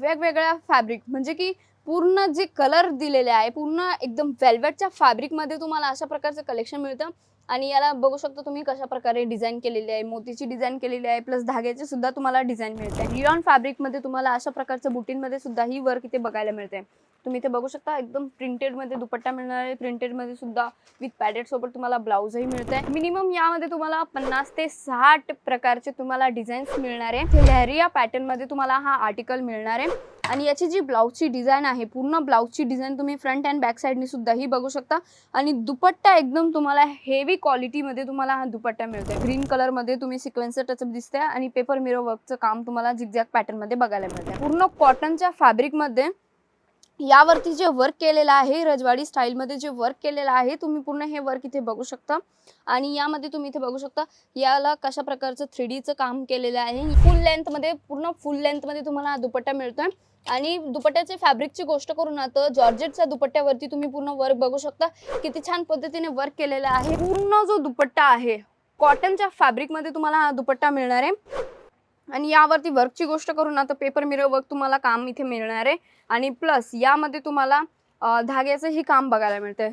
वेगवेगळ्या फॅब्रिक म्हणजे की पूर्ण जे कलर दिलेले आहे पूर्ण एकदम वेल्वेटच्या फॅब्रिकमध्ये तुम्हाला अशा प्रकारचं कलेक्शन मिळतं. आणि याला बघू शकता तुम्ही कशा प्रकारे डिझाईन केलेली आहे. मोतीची डिझाईन केलेली आहे प्लस धाग्याची सुद्धा तुम्हाला डिझाईन मिळते. रिऑन फॅब्रिकमध्ये तुम्हाला अशा प्रकारचं बुटींमध्ये सुद्धा ही वर्क इथे बघायला मिळते. तुम्ही इथे बघू शकता एकदम प्रिंटेडमध्ये दुपट्टा मिळणार आहे. प्रिंटेडमध्ये सुद्धा विथ पॅडेड सोबत तुम्हाला ब्लाऊजही मिळते मिनिमम यामध्ये तुम्हाला पन्नास ते साठ प्रकारचे तुम्हाला डिझाईन्स मिळणार आहे. लहरिया पॅटर्नमध्ये तुम्हाला हा आर्टिकल मिळणार आहे. आणि याची जी ब्लाऊजची डिझाईन आहे पूर्ण ब्लाऊजची डिझाईन तुम्ही फ्रंट अँड बॅक साईडनी सुद्धा ही बघू शकता. आणि दुपट्टा एकदम तुम्हाला हेवी क्वालिटीमध्ये तुम्हाला हा दुपट्टा मिळतोय. ग्रीन कलरमध्ये तुम्ही सिक्वेन्सर टचअप दिसते आणि पेपर मिरो वर्कचं काम तुम्हाला झिगझॅग पॅटर्नमध्ये बघायला मिळतं पूर्ण कॉटनच्या फॅब्रिकमध्ये यावरती जे वर्क केलेलं आहे रजवाडी स्टाईलमध्ये जे वर्क केलेलं आहे तुम्ही पूर्ण हे वर्क इथे बघू शकता. आणि यामध्ये तुम्ही इथे बघू शकता याला कशा प्रकारचं थ्री डीचं काम केलेलं आहे. फुल लेंथमध्ये पूर्ण फुल लेंथमध्ये तुम्हाला दुपट्टा मिळतोय. आणि दुपट्ट्याचे फॅब्रिकची गोष्ट करून आता जॉर्जेटच्या दुपट्ट्यावरती तुम्ही पूर्ण वर्क बघू शकता. किती छान पद्धतीने वर्क केलेलं आहे. पूर्ण जो दुपट्टा आहे कॉटनच्या फॅब्रिकमध्ये तुम्हाला हा दुपट्टा मिळणार आहे. आणि यावरती वर्कची गोष्ट करून आता पेपर मिरर वर्क तुम्हाला काम इथे मिळणार आहे. आणि प्लस यामध्ये तुम्हाला धाग्याचंही काम बघायला मिळतंय.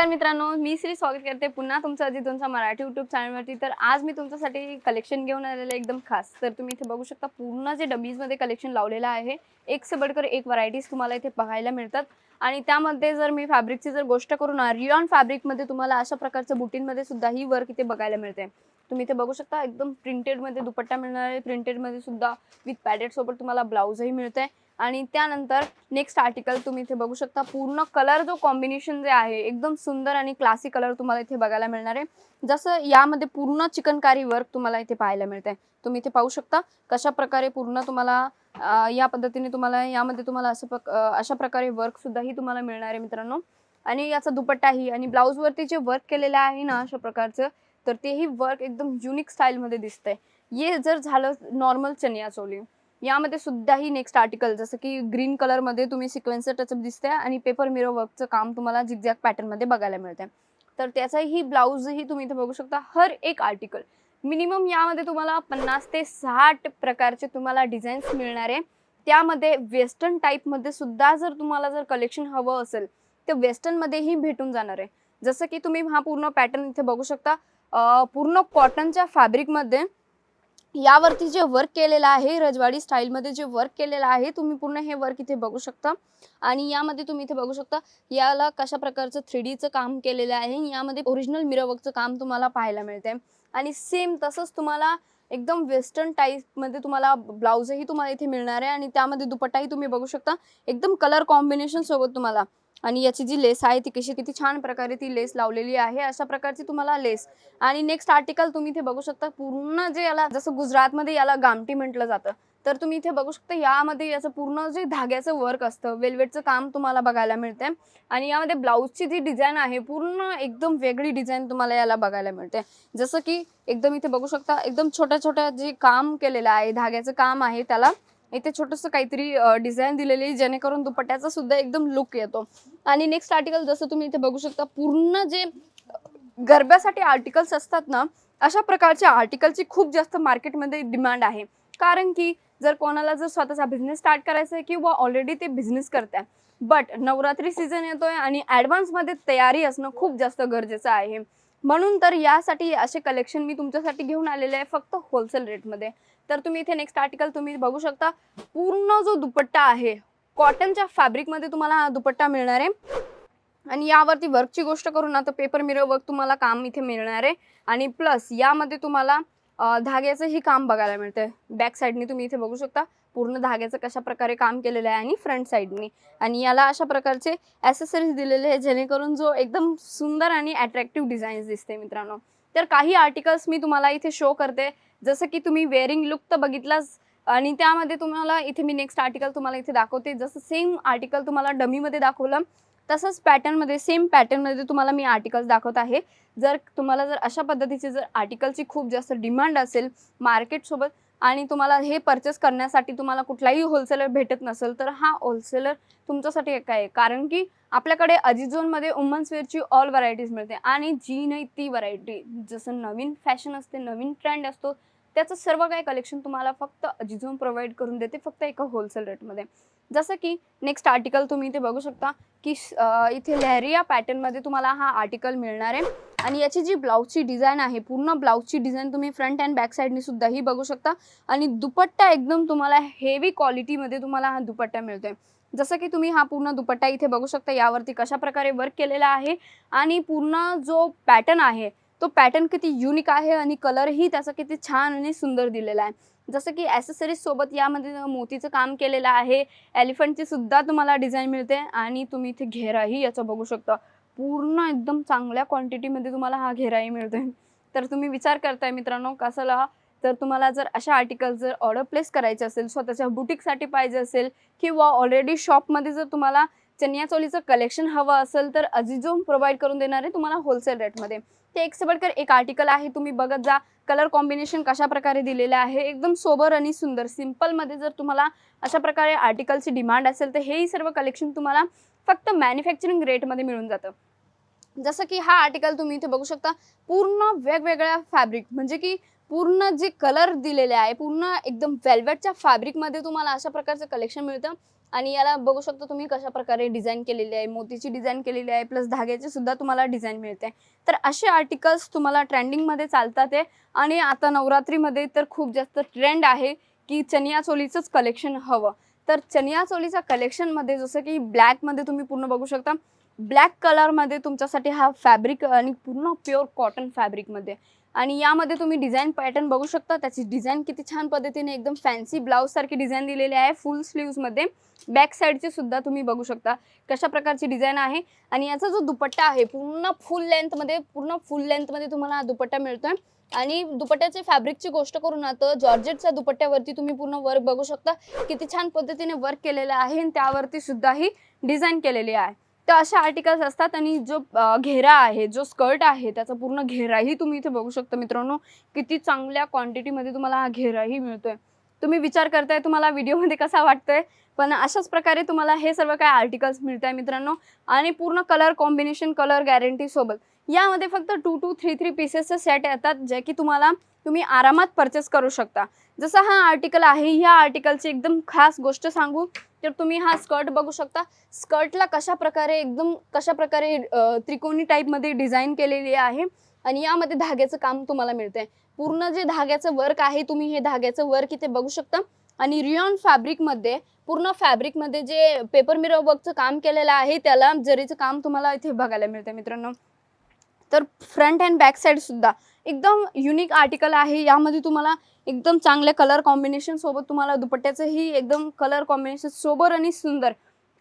नमस्कार मित्रांनो मी श्री स्वागत करते पुन्हा तुमचं अजित तुमचा मराठी युट्यूब चॅनलवरती तर आज मी तुमच्यासाठी कलेक्शन घेऊन आलेलं एकदम खास. तर तुम्ही इथे बघू शकता पूर्ण जे डबीजमध्ये कलेक्शन लावलेलं आहे एक से बडकर एक व्हरायटीज तुम्हाला इथे बघायला मिळतात. आणि त्यामध्ये जर मी फॅब्रिकची जर गोष्ट करू ना रिऑन फॅब्रिकमध्ये तुम्हाला अशा प्रकारचं बुटींमध्ये सुद्धा ही वर्क इथे बघायला मिळते. तुम्ही इथे बघू शकता एकदम प्रिंटेडमध्ये दुपट्टा मिळणार आहे. प्रिंटेडमध्ये सुद्धा विथ पॅडेड सोबत तुम्हाला ब्लाऊजही मिळतंय आणि त्यानंतर नेक्स्ट आर्टिकल तुम्ही इथे बघू शकता. पूर्ण कलर जो कॉम्बिनेशन जे आहे एकदम सुंदर आणि क्लासी कलर तुम्हाला इथे बघायला मिळणार आहे. जसं यामध्ये पूर्ण चिकनकारी वर्क तुम्हाला इथे पाहायला मिळतंय. तुम्ही इथे पाहू शकता कशा प्रकारे पूर्ण तुम्हाला या पद्धतीने तुम्हाला यामध्ये तुम्हाला असं अशा प्रकारे वर्क सुद्धाही तुम्हाला मिळणार आहे मित्रांनो. आणि याचा दुपट्टाही आणि ब्लाऊजवरती जे वर्क केलेलं आहे ना अशा प्रकारचं तर तेही वर्क एकदम युनिक स्टाईलमध्ये दिसतंय. हे जर झालं नॉर्मल चनिया चोली यामध्ये सुद्धाही नेक्स्ट आर्टिकल जसं की ग्रीन कलरमध्ये तुम्ही सिक्वेन्सर टचअप दिसते आणि पेपर मिरो वर्कचं काम तुम्हाला झिगझॅग पॅटर्नमध्ये बघायला मिळते तर त्याचाही ब्लाऊजही तुम्ही इथे बघू शकता हर एक आर्टिकल मिनिमम यामध्ये तुम्हाला पन्नास ते साठ प्रकारचे तुम्हाला डिझाईन्स मिळणार. आहे त्यामध्ये वेस्टर्न टाईपमध्ये सुद्धा जर तुम्हाला जर कलेक्शन हवं असेल तर वेस्टर्नमध्येही भेटून जाणार आहे. जसं की तुम्ही हा पूर्ण पॅटर्न इथे बघू शकता. पूर्ण कॉटनच्या फॅब्रिकमध्ये यावरती जे वर्क केलेलं आहे रजवाडी स्टाईलमध्ये जे वर्क केलेलं आहे तुम्ही पूर्ण हे वर्क इथे बघू शकता. आणि यामध्ये तुम्ही इथे बघू शकता याला कशा प्रकारचं थ्री डीचं काम केलेलं आहे यामध्ये ओरिजिनल मिरवकचं काम तुम्हाला पाहायला मिळते आणि सेम तसंच तुम्हाला एकदम वेस्टर्न टाईपमध्ये तुम्हाला ब्लाऊजही तुम्हाला इथे मिळणार आहे आणि त्यामध्ये दुपट्टाही तुम्ही बघू शकता. एकदम कलर कॉम्बिनेशन सोबत तुम्हाला आणि याची जी लेस आहे ती कशी किती छान प्रकारे ती लेस लावलेली आहे अशा प्रकारची तुम्हाला लेस. आणि नेक्स्ट आर्टिकल तुम्ही इथे बघू शकता पूर्ण जे याला जसं गुजरातमध्ये याला गामटी म्हटलं जातं तर तुम्ही इथे बघू शकता यामध्ये याचं पूर्ण जे धाग्याचं वर्क असतं वेल्वेटचं काम तुम्हाला बघायला मिळते आणि यामध्ये ब्लाऊजची जी डिझाईन आहे पूर्ण एकदम वेगळी डिझाईन तुम्हाला याला बघायला मिळते जसं की एकदम इथे बघू शकता एकदम छोट्या छोट्या जे काम केलेलं आहे धाग्याचं काम आहे त्याला इथे छोटंसं काहीतरी डिझाईन दिलेली आहे जेणेकरून दुपट्ट्याचा सुद्धा एकदम लुक येतो. आणि नेक्स्ट आर्टिकल जसं तुम्ही इथे बघू शकता पूर्ण जे गरब्यासाठी आर्टिकल्स असतात ना अशा प्रकारच्या आर्टिकलची खूप जास्त मार्केटमध्ये डिमांड आहे. कारण की जर कोणाला जर स्वतःचा बिझनेस स्टार्ट करायचा आहे किंवा ऑलरेडी ते बिझनेस करताय बट नवरात्री सीझन येतोय आणि ॲडव्हान्समध्ये तयारी असणं खूप जास्त गरजेचं आहे. म्हणून तर यासाठी असे कलेक्शन मी तुमच्यासाठी घेऊन आलेले आहे फक्त होलसेल रेटमध्ये तर तुम्ही इथे नेक्स्ट आर्टिकल तुम्ही बघू शकता. पूर्ण जो दुपट्टा आहे कॉटनच्या फॅब्रिकमध्ये तुम्हाला हा दुपट्टा मिळणार आहे. आणि यावरती वर्कची गोष्ट करून आता पेपर मिरर वर्क तुम्हाला काम इथे मिळणार आहे. आणि प्लस यामध्ये तुम्हाला धाग्याचंही काम बघायला मिळतंय. बॅक साईडनी तुम्ही इथे बघू शकता. पूर्ण धाग्याचं कशा प्रकारे काम केलेलं आहे आणि फ्रंट साईडनी आणि याला अशा प्रकारचे ॲसेसरीज दिलेले आहे जेणेकरून जो एकदम सुंदर आणि अट्रॅक्टिव्ह डिझाईन्स दिसते मित्रांनो. तर काही आर्टिकल्स मी तुम्हाला इथे शो करते. जसं की तुम्ही वेअरिंग लुक तर बघितलाच. आणि त्यामध्ये तुम्हाला इथे मी नेक्स्ट आर्टिकल तुम्हाला इथे दाखवते. जसं सेम आर्टिकल तुम्हाला डमीमध्ये दाखवलं तसंच पॅटर्नमध्ये सेम पॅटर्नमध्ये तुम्हाला मी आर्टिकल्स दाखवत आहे. जर तुम्हाला जर अशा पद्धतीचे जर आर्टिकलची खूप जास्त डिमांड असेल मार्केटसोबत आणि तुम्हाला हे परचेस करण्यासाठी तुम्हाला कुठलाही होलसेलर भेटत नसेल तर हा होलसेलर तुमच्यासाठी एक आहे. कारण की आपल्याकडे अजिझोनमध्ये वुमन्स वेअरची ऑल व्हरायटीज मिळते. आणि जी नाही ती व्हरायटी जसं नवीन फॅशन असते नवीन ट्रेंड असतो त्याचं सर्व काही कलेक्शन तुम्हाला फक्त अजिझोन प्रोव्हाइड करून देते फक्त एका होलसेल रेटमध्ये जसं की नेक्स्ट आर्टिकल तुम्ही इथे बघू शकता की इथे लहरिया पॅटर्नमध्ये तुम्हाला हा आर्टिकल मिळणार आहे. आणि याची जी ब्लाऊजची डिझाईन आहे पूर्ण ब्लाऊजची डिझाईन तुम्ही फ्रंट अँड बॅक साईडनी सुद्धाही बघू शकता. आणि दुपट्टा एकदम तुम्हाला हेवी क्वालिटीमध्ये तुम्हाला हा दुपट्टा मिळतोय. जसं की तुम्ही हा पूर्ण दुपट्टा इथे बघू शकता यावरती कशा प्रकारे वर्क केलेला आहे. आणि पूर्ण जो पॅटर्न आहे तो पॅटर्न किती युनिक आहे आणि कलरही त्याचा किती छान आणि सुंदर दिलेला आहे. जसं की ॲसेसरीज सोबत यामध्ये मोतीचं काम केलेलं आहे. एलिफंटची सुद्धा तुम्हाला डिझाईन मिळते आणि तुम्ही इथे घेराही याचा बघू शकता. पूर्ण एकदम चांगल्या क्वांटिटीमध्ये तुम्हाला हा घेराही मिळतोय. तर तुम्ही विचार करताय मित्रांनो कसाला तर तुम्हाला जर अशा आर्टिकल जर ऑर्डर प्लेस करायचे असेल स्वतःच्या बुटीकसाठी पाहिजे असेल किंवा ऑलरेडी शॉपमध्ये जर तुम्हाला चनिया चोलीचं कलेक्शन हवं असेल तर अजिजोम प्रोव्हाइड करून देणार आहे तुम्हाला होलसेल रेटमध्ये ते एक से एक आर्टिकल आहे तुम्ही बघत जा. कलर कॉम्बिनेशन कशा प्रकारे दिलेलं आहे एकदम सोबर आणि सुंदर. सिम्पलमध्ये जर तुम्हाला अशा प्रकारे आर्टिकलची डिमांड असेल तर हेही सर्व कलेक्शन तुम्हाला फक्त मॅन्युफॅक्चरिंग रेटमध्ये मिळून जातं. जसं की हा आर्टिकल तुम्ही इथे बघू शकता पूर्ण वेगवेगळ्या फॅब्रिक म्हणजे की पूर्ण जे कलर दिलेले आहे पूर्ण एकदम वेल्वेटच्या फॅब्रिकमध्ये तुम्हाला अशा प्रकारचं कलेक्शन मिळतं. आणि याला बघू शकता तुम्ही कशा प्रकारे डिझाईन केलेली आहे मोतीची डिझाईन केलेली आहे प्लस धाग्याची सुद्धा तुम्हाला डिझाईन मिळते. तर असे आर्टिकल्स तुम्हाला ट्रेंडिंगमध्ये चालतात आहे आणि आता नवरात्रीमध्ये तर खूप जास्त ट्रेंड आहे की चनिया चोलीचंच कलेक्शन हवं. तर चनिया चोलीच्या कलेक्शनमध्ये जसं की ब्लॅकमध्ये तुम्ही पूर्ण बघू शकता. ब्लॅक कलरमध्ये तुमच्यासाठी हा फॅब्रिक आणि पूर्ण प्युअर कॉटन फॅब्रिकमध्ये आणि यामध्ये तुम्ही डिझाईन पॅटर्न बघू शकता. त्याची डिझाईन किती छान पद्धतीने एकदम फॅन्सी ब्लाऊज सारखी डिझाईन दिलेली आहे. फुल स्लीव्समध्ये बॅक साईडची सुद्धा तुम्ही बघू शकता. कशा प्रकारची डिझाईन आहे? आणि याचा जो दुपट्टा आहे पूर्ण फुल लेंथमध्ये पूर्ण फुल लेंथमध्ये तुम्हाला हा दुपट्टा मिळतोय. आणि दुपट्ट्याचे फॅब्रिकची गोष्ट करून आता जॉर्जेटच्या दुपट्ट्यावरती तुम्ही पूर्ण वर्क बघू शकता. किती छान पद्धतीने वर्क केलेलं आहे आणि त्यावरती सुद्धा ही डिझाईन केलेली आहे. तर अशा आर्टिकल्स असतात आणि जो घेरा आहे जो स्कर्ट आहे त्याचा पूर्ण घेराही तुम्ही इथे बघू शकता मित्रांनो. किती चांगल्या क्वांटिटीमध्ये तुम्हाला हा घेराही मिळतोय. तुम्ही विचार करताय तुम्हाला व्हिडिओमध्ये कसा वाटतोय? पण अशाच प्रकारे तुम्हाला हे सर्व काय आर्टिकल्स मिळत आहे मित्रांनो. आणि पूर्ण कलर कॉम्बिनेशन कलर गॅरंटी सोबत. यामध्ये फक्त टू टू थ्री थ्री पीसेसचे सेट येतात जे की तुम्हाला तुम्ही आरामात परचेस करू शकता. जसं हा आर्टिकल आहे ह्या आर्टिकलची एकदम खास गोष्ट सांगू. तर तुम्ही हा स्कर्ट बघू शकता. स्कर्टला कशा प्रकारे एकदम कशा प्रकारे त्रिकोणी टाईपमध्ये डिझाईन केलेली आहे आणि यामध्ये धाग्याचं काम तुम्हाला मिळतंय. पूर्ण जे धाग्याचं वर्क आहे तुम्ही हे धाग्याचं वर्क इथे बघू शकता. आणि रिऑन फॅब्रिकमध्ये पूर्ण फॅब्रिकमध्ये जे पेपर मिरर वर्कचं काम केलेलं आहे त्याला जरीचं काम तुम्हाला इथे बघायला मिळतं मित्रांनो. तर फ्रंट अँड बॅक साईड सुद्धा एकदम युनिक आर्टिकल आहे. यामध्ये तुम्हाला एकदम चांगल्या कलर कॉम्बिनेशन सोबत तुम्हाला दुपट्ट्याचंही एकदम कलर कॉम्बिनेशन सोबर आणि सुंदर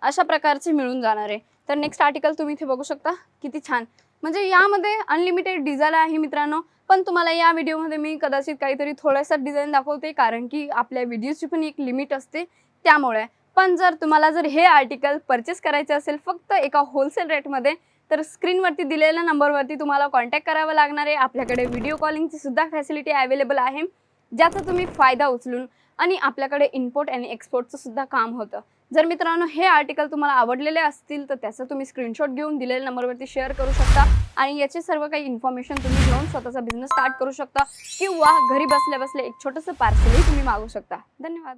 अशा प्रकारचे मिळून जाणार आहे. तर नेक्स्ट आर्टिकल तुम्ही इथे बघू शकता. किती छान. म्हणजे यामध्ये अनलिमिटेड डिझाईन आहे मित्रांनो. पण तुम्हाला या व्हिडिओमध्ये मी कदाचित काहीतरी थोडासा डिझाईन दाखवते. कारण की आपल्या व्हिडिओची पण एक लिमिट असते त्यामुळे. पण जर तुम्हाला जर हे आर्टिकल परचेस करायचे असेल फक्त एका होलसेल रेटमध्ये तर स्क्रीनवरती दिलेल्या नंबरवरती तुम्हाला कॉन्टॅक्ट करावं लागणार आहे. आपल्याकडे व्हिडिओ कॉलिंगची सुद्धा फॅसिलिटी अवेलेबल आहे. ज्याचा तुम्ही फायदा उचलून आणि आपल्याकडे इम्पोर्ट आणि एक्सपोर्टचं सुद्धा काम होतं. जर मित्रांनो हे आर्टिकल तुम्हाला आवडलेले असतील तर त्याचं तुम्ही स्क्रीनशॉट घेऊन दिलेल्या नंबरवरती शेअर करू शकता. आणि याचे सर्व काही इन्फॉर्मेशन तुम्ही घेऊन स्वतःचा बिझनेस स्टार्ट करू शकता. किंवा घरी बसल्या बसल्या एक छोटंसं पार्सलही तुम्ही मागू शकता. धन्यवाद.